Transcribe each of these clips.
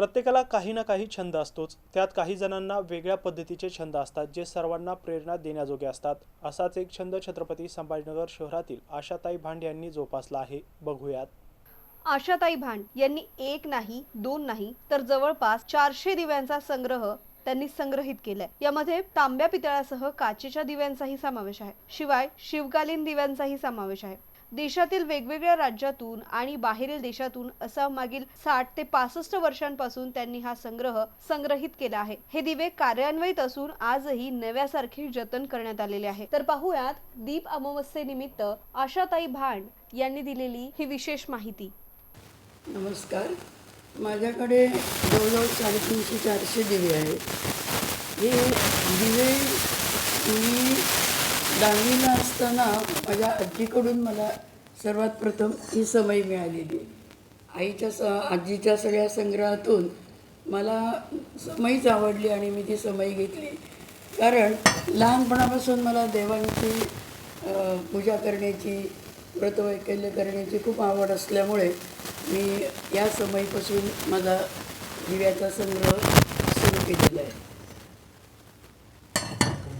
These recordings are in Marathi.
प्रत्येकाला काही ना काही छंद असतोच. त्यात काही जणांना वेगळ्या पद्धतीचे छंद असतात जे सर्वांना प्रेरणा देण्याजोगे असतात. असाच एक छंद छत्रपती संभाजीनगर शहरातील आशाताई भांड यांनी जोपासला आहे. बघूयात. आशाताई भांड यांनी एक नाही दोन नाही तर जवळपास चारशे दिव्यांचा संग्रह त्यांनी संग्रहित केलाय. यामध्ये तांब्या पितळासह काचेच्या दिव्यांचाही समावेश आहे. शिवाय शिवकालीन दिव्यांचाही समावेश आहे. देशातील वेगवेगळ्या राज्यातून आणि बाहेरील देशातून असा मागील साठ ते पासष्ट वर्षांपासून त्यांनी हा संग्रह संग्रहित केला आहे. हे दिवे कार्यान्वित असून आजही नव्यासारखे जतन करण्यात आलेले आहे. तर पाहूयात दीप अमावस्येनिमित्त आशाताई भांड यांनी दिलेली ही विशेष माहिती. नमस्कार. माझ्याकडे जवळजवळ साडेतीनशे चारशे दिवे आहेत. हे दिवे मी दहावीला असताना माझ्या आजीकडून मला सर्वात प्रथम ही समई मिळालेली आईच्या स आजीच्या सगळ्या संग्रहातून मला समईच आवडली आणि मी ती समई घेतली. कारण लहानपणापासून मला देवांची पूजा करण्याची व्रतवैकल्य करण्याची खूप आवड असल्यामुळे मी या समयीपासून माझा दिव्याचा संग्रह सुरू केलेला आहे.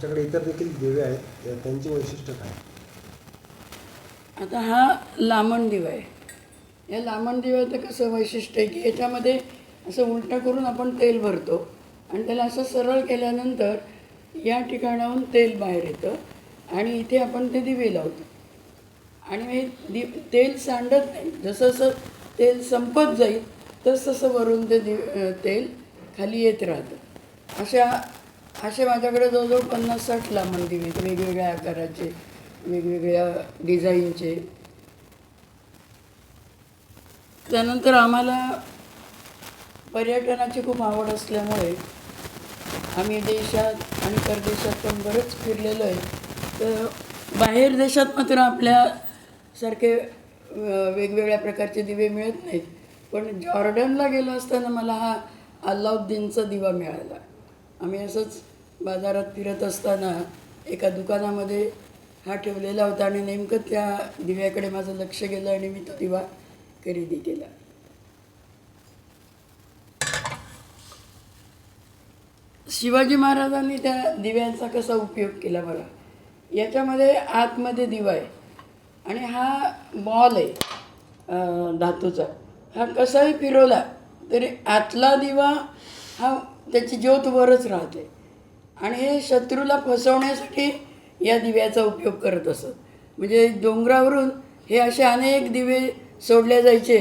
तुमच्याकडे इतर देखील दिवे आहेत. त्यांची वैशिष्ट्य काय? आता हा लामण दिवा आहे. या लामण दिव्याचं कसं वैशिष्ट्य आहे की याच्यामध्ये असं उलटं करून आपण तेल भरतो आणि त्याला असं सरळ केल्यानंतर या ठिकाणाहून तेल बाहेर येतं आणि इथे आपण ते दिवे लावतो. आणि हे दि तेल सांडत नाही. जसं जसं तेल संपत जाईल तसं तसं वरून ते दि तेल खाली येत राहतं. अशा असे माझ्याकडे जवळजवळ पन्नास साठ लांबण दिवे वेगवेगळ्या आकाराचे वेगवेगळ्या डिझाईनचे. त्यानंतर आम्हाला पर्यटनाची खूप आवड असल्यामुळे आम्ही देशात आणि परदेशात पण बरंच फिरलेलो आहे. तर बाहेर देशात मात्र आपल्यासारखे वेगवेगळ्या प्रकारचे दिवे मिळत नाहीत. पण जॉर्डनला गेलो असताना मला हा अल्लाउद्दीनचा दिवा मिळाला. आम्ही असंच बाजारात फिरत असताना एका दुकानामध्ये हा ठेवलेला होता आणि नेमकं त्या दिव्याकडे माझं लक्ष गेलं आणि मी तो दिवा खरेदी केला. शिवाजी महाराजांनी त्या दिव्यांचा कसा उपयोग केला बघा याच्यामध्ये आतमध्ये दिवा आहे आणि हा बॉल आहे धातूचा. हा कसाही फिरवला तरी आतला दिवा हा त्याची ज्योत वरच राहते. आणि हे शत्रूला फसवण्यासाठी या दिव्याचा उपयोग करत असत. म्हणजे डोंगरावरून हे असे अनेक दिवे सोडले जायचे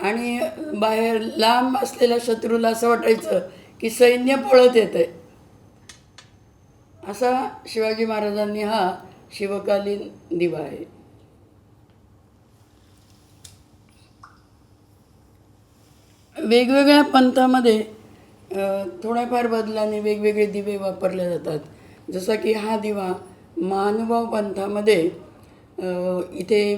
आणि बाहेर लांब असलेल्या शत्रूला असं वाटायचं की सैन्य पळत येतं आहे असा शिवाजी महाराजांनी हा शिवकालीन दिवा आहे. वेगवेगळ्या पंथामध्ये थोड्याफार बदलाने वेगवेगळे दिवे वापरले जातात. जसा की हा दिवा महानुभाव पंथामध्ये इथे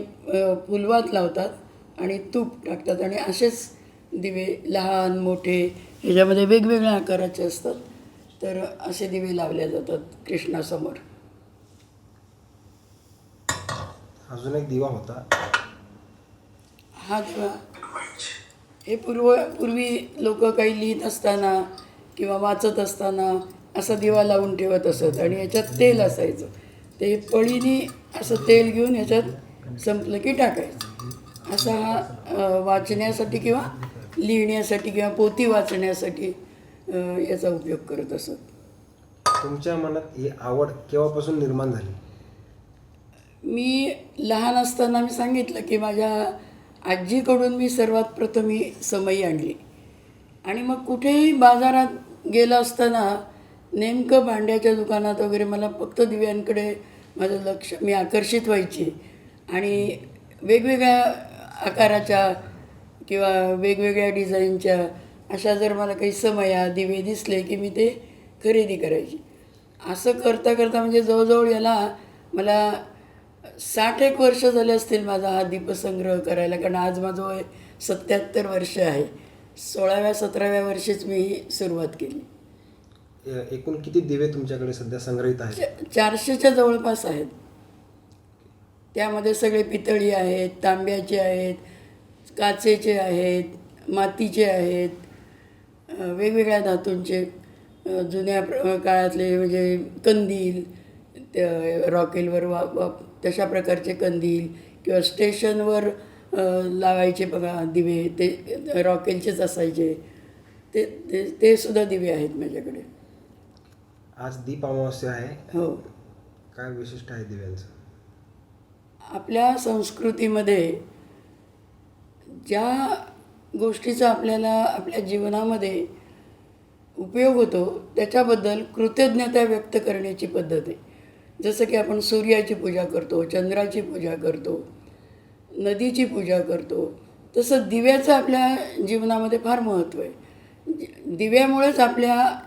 फुलवात लावतात आणि तूप टाकतात. आणि असेच दिवे लहान मोठे ह्याच्यामध्ये वेगवेगळ्या आकाराचे असतात. तर असे दिवे लावले जातात कृष्णासमोर. अजून एक दिवा होता. हा दिवा हे पूर्व पूर्वी लोक काही लिहित असताना किंवा वाचत असताना असा दिवा लावून ठेवत असत आणि याच्यात तेल असायचं. ते पळीने असं तेल घेऊन याच्यात संपलं की टाकायचं. असा हा वाचण्यासाठी किंवा लिहिण्यासाठी किंवा पोती वाचण्यासाठी याचा उपयोग करत असत. तुमच्या मनात ही आवड केव्हापासून निर्माण झाली? मी लहान असताना मी सांगितलं की माझ्या आजीकडून मी सर्वात प्रथम ही समई आणली. आणि मग कुठेही बाजारात गेलं असताना नेमकं भांड्याच्या दुकानात वगैरे मला फक्त दिव्यांकडे माझं लक्ष मी आकर्षित व्हायची. आणि वेगवेगळ्या आकाराच्या किंवा वेगवेगळ्या डिझाईनच्या अशा जर मला काही समया दिवे दिसले की मी ते खरेदी करायची. असं करता करता म्हणजे जवळजवळ याला मला साठ एक वर्ष झाले असतील माझा हा दीपसंग्रह करायला कारण आज माझं वय सत्याहत्तर वर्ष आहे. सोळाव्या सतराव्या वर्षीच मी ही सुरुवात केली. एकूण किती दिवे तुमच्याकडे सध्या संग्रहित आहेत? चारशेच्या जवळपास आहेत. त्यामध्ये सगळे पितळी आहेत तांब्याचे आहेत काचेचे आहेत मातीचे आहेत वेगवेगळ्या धातूंचे जुन्या काळातले म्हणजे कंदील त्या रॉकेलवर वा वा तशा प्रकारचे कंदील किंवा स्टेशनवर लावायचे बघा दिवे ते रॉकेलचेच असायचे. ते ते ते सुद्धा दिवे आहेत माझ्याकडे. आज दीप अमावस्या आहे. हो. काय विशिष्ट आहे दिव्यांचं? आपल्या संस्कृतीमध्ये ज्या गोष्टीचा आपल्याला आपल्या जीवनामध्ये उपयोग होतो त्याच्याबद्दल कृतज्ञता व्यक्त करण्याची पद्धत आहे. जसं की आपण सूर्याची पूजा करतो चंद्राची पूजा करतो नदीची पूजा करतो तसं दिव्याचं आपल्या जीवनामध्ये फार महत्त्व आहे. दिव्यामुळेच आपल्या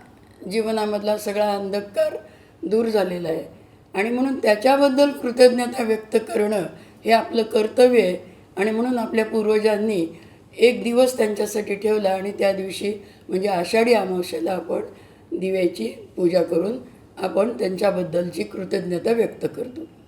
जीवनामधला सगळा अंधकार दूर झालेला आहे. आणि म्हणून त्याच्याबद्दल कृतज्ञता व्यक्त करणं हे आपलं कर्तव्य आहे. आणि म्हणून आपल्या पूर्वजांनी एक दिवस त्यांच्यासाठी ठेवला आणि त्या दिवशी म्हणजे आषाढी अमावस्येला आपण दिव्याची पूजा करून आपण त्यांच्याबद्दलची कृतज्ञता व्यक्त करतो.